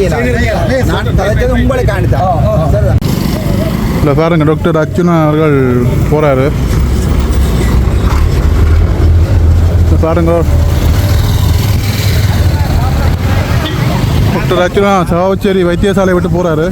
செய்யலாம் நான் இல்லை பாருங்க டாக்டர் அர்ச்சுனா அவர்கள் போகிறாரு பாருங்க டாக்டர் அர்ச்சுனா சாவச்சேரி வைத்தியசாலை விட்டு போகிறாரு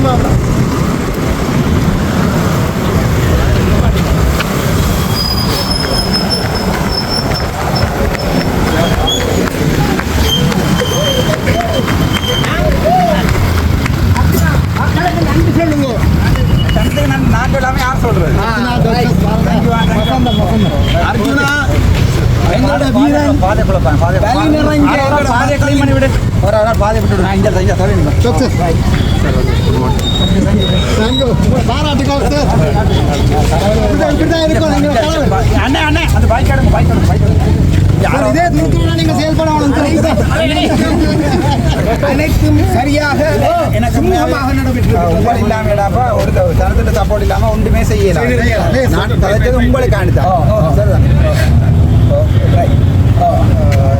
நான் அனைத்தும் சரியாக எனக்கு சுமூகமாக நடைபெற்றது உங்கள் ஒரு தரத்துல சப்போர்ட் இல்லாம ஒன்றுமே செய்யலாம் நான் கதைச்சது உங்களுக்காண்டி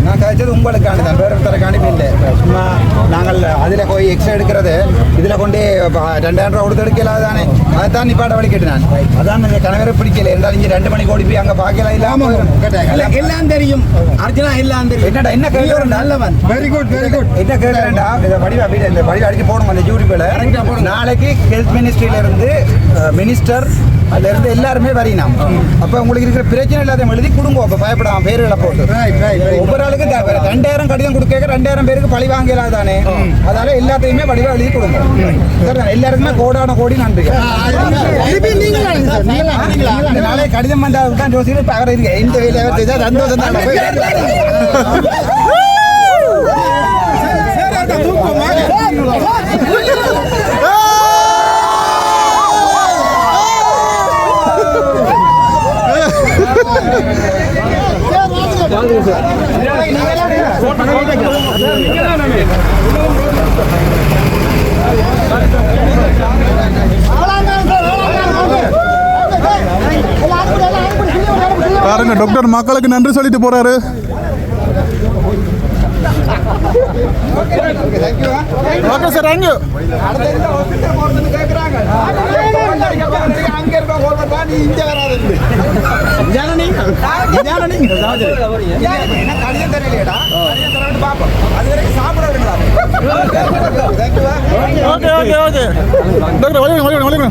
நான் கதைச்சது உங்களுக்காண்டி வேற இல்லை. சும்மா நாங்கள் அதில் போய் எக்ஸ்ட்ரா எடுக்கிறது இதில் கொண்டு ரெண்டாயிரம் ரூபா கொடுத்து எடுக்கல தானே அதைத்தான் நிப்பாட்ட வழி கேட்டு நான் அதான் இந்த கணவரை பிடிக்கல என்றால் இங்கே ரெண்டு மணிக்கு ஓடி போய் அங்கே பார்க்கல இல்லாம கேட்டாங்க எல்லாம் தெரியும் அர்ஜுனா எல்லாம் தெரியும் என்னடா என்ன கேள்வி நல்லவன் வெரி குட் வெரி குட் என்ன கேட்கறேன்டா இந்த படிவா வீடு இந்த படிவா அடிச்சு போடணும் அந்த யூடியூப்ல நாளைக்கு ஹெல்த் மினிஸ்ட்ரியில இருந்து மினிஸ்டர் அதுல இருந்து எல்லாருமே வரையினாம் அப்ப உங்களுக்கு இருக்கிற பிரச்சனை இல்லாத எழுதி கொடுங்க அப்ப பயப்படாம பேர்களை போட்டு. ஒவ்வொரு ஆளுக்கு ரெண்டாயிரம் கடிதம் கொடுக்க ரெண்டாயிரம் பேருக்கு பழி வாங்கலாம் தானே. அதால எல்லாத்தையுமே படிவா எழுதி கொடுங்க. சரி எல்லாருக்குமே கோடான கோடி நன்றி. நாளை கடிதம் வந்தால் தான் ஜோசியர் இருக்கு இந்த வேலையை சந்தோஷம் தான் பாருங்க டாக்டர் மக்களுக்கு நன்றி சொல்லிட்டு போகிறாரு okay sir thank you okay okay okay doctor வலிங்க வலிங்க வலிங்க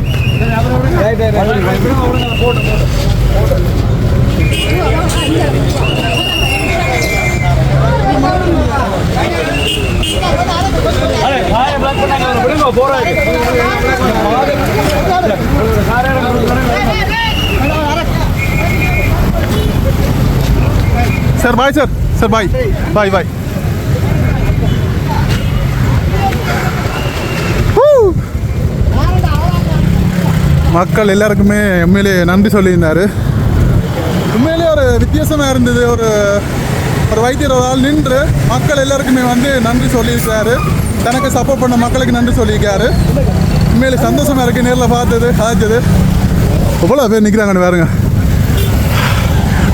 sir bye sir sir bye bye bye மக்கள் எல்லாருக்குமே எம்எல்ஏ நன்றி சொல்லியிருந்தாரு. உண்மையிலே ஒரு வித்தியாசமாக இருந்தது. ஒரு ஒரு வைத்தியர் ஒரு ஆள் நின்று மக்கள் எல்லாருக்குமே வந்து நன்றி சொல்லியிருக்காரு. தனக்கு சப்போர்ட் பண்ண மக்களுக்கு நன்றி சொல்லியிருக்காரு. உண்மையிலே சந்தோஷமாக இருக்குது நேரில் பார்த்தது சாதிச்சது எவ்வளோ பேர் நிற்கிறாங்கன்னு பாருங்க.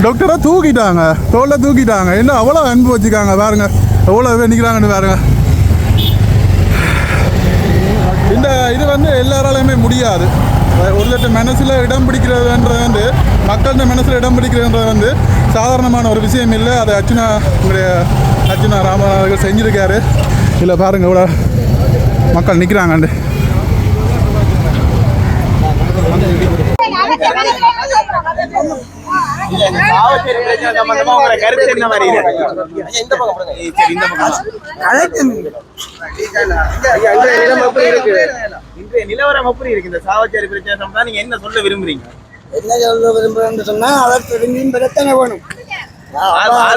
டாக்டரை தூக்கிட்டாங்க. தோலை தூக்கிட்டாங்க. என்ன அவ்வளோ அன்பு வச்சுக்காங்க பாருங்க. எவ்வளோ பேர் நிற்கிறாங்கன்னு பாருங்க. இந்த இது வந்து எல்லாராலையுமே முடியாது. ஒரு லட்சம் மனசில் இடம் பிடிக்கிறதுன்றது வந்து மக்கள்கிட்ட மனசில் இடம் பிடிக்கிறதுன்றது வந்து சாதாரணமான ஒரு விஷயம் இல்லை. அதை அர்ச்சுனா உங்களுடைய அர்ச்சுனா ராமநாதர்கள் செஞ்சுருக்காரு. இல்லை பாருங்கள் இவ்வளோ மக்கள் நிற்கிறாங்கண்டு சாவச்சேரி பிரச்சனை சம்பந்தமா உங்களோட கருத்து என்ன மாதிரி இந்த பக்கம் சரி இந்த பக்கம் ஐயா, இன்றைய நிலம் எப்படி இருக்கு? இன்றைய நிலவரம் எப்படி இருக்கு? இந்த சாவச்சேரி பிரச்சனை சம்பந்தமா நீங்க என்ன சொல்ல விரும்புறீங்க? என்ன சொல்ல விரும்புறேன்னு சொன்னா அவர் திரும்பியும் பிரச்சனை வேணும்.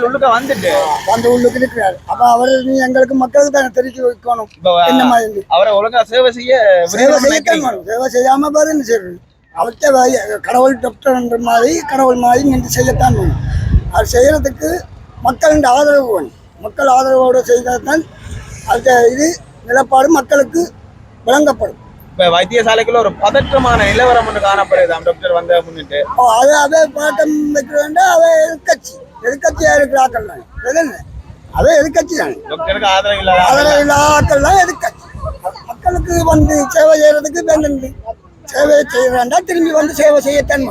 உள்ளுக்க வந்துட்டு. அந்த உள்ளுக்கு இருக்கிறார். அப்ப அவர் நீ எங்களுக்கு மக்களுக்கு தானே தெரிஞ்சு வைக்கணும். என்ன மாதிரி? அவரை ஒழுங்கா சேவை செய்ய சேவை. வேணும். சேவை செய்யாம பாரு என்ன செய்யறது? அவர்கிட்ட கடவுள் டாக்டர் என்ற மாதிரி கடவுள் மாதிரி நின்று செய்யத்தான் வேணும். அது செய்யறதுக்கு மக்களின் ஆதரவு வேணும். மக்கள் ஆதரவோடு செய்தால் தான் அந்த இது நிலப்பாடு மக்களுக்கு விளங்கப்படும் இப்ப வைத்தியசாலைக்குள்ள ஒரு பதற்றமான நிலவரம் ஒன்று காணப்படுது டாக்டர் வந்த முன்னிட்டு. ஓ, அதை அதை பாட்டம் வைக்க வேண்டாம் அதை எதிர்கட்சி எதிர்கட்சியாக இருக்கிறாக்கள் தான் என்ன? அதை எதிர்கட்சி தானே டாக்டருக்கு ஆதரவு இல்லாத ஆதரவு இல்லாக்கள் தான் எதிர்கட்சி மக்களுக்கு வந்து சேவை செய்யறதுக்கு வேண்டும் சேவை செய்ய வேண்டாம் திரும்பி வந்து சேவை செய்யத்தான்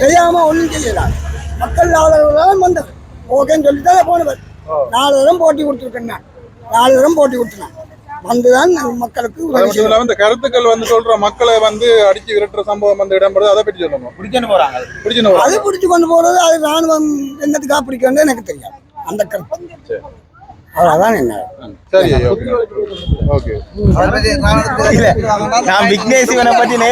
செய்யாம ஒன்றும் செய்யலாம் மக்கள் ஆதரவு தான் வந்தது ஓகேன்னு சொல்லி தான் போனவர். நாலு தரம் போட்டி கொடுத்துருக்கேன் நான் நாலு தரம் போட்டி கொடுத்துனேன். வந்துதான் மக்களுக்கு இந்த கருத்துக்கள் வந்து சொல்ற மக்களை வந்து அடிச்சு விரட்டுற சம்பவம் வந்து இடம்பெறுது. அதை பற்றி சொல்லணும்? பிடிச்சுன்னு போறாங்க பிடிச்சின்னு அது பிடிச்சு கொண்டு போறது அது ராணுவம் என்னத்துக்காக பிடிக்கணும்னு எனக்கு தெரியாது. அந்த கருத்து. அவ்வளோதான் என்ன. சரி ஓகே. ஓகே. இல்ல நான் விக்னேஷ் இவனை பத்தி நே-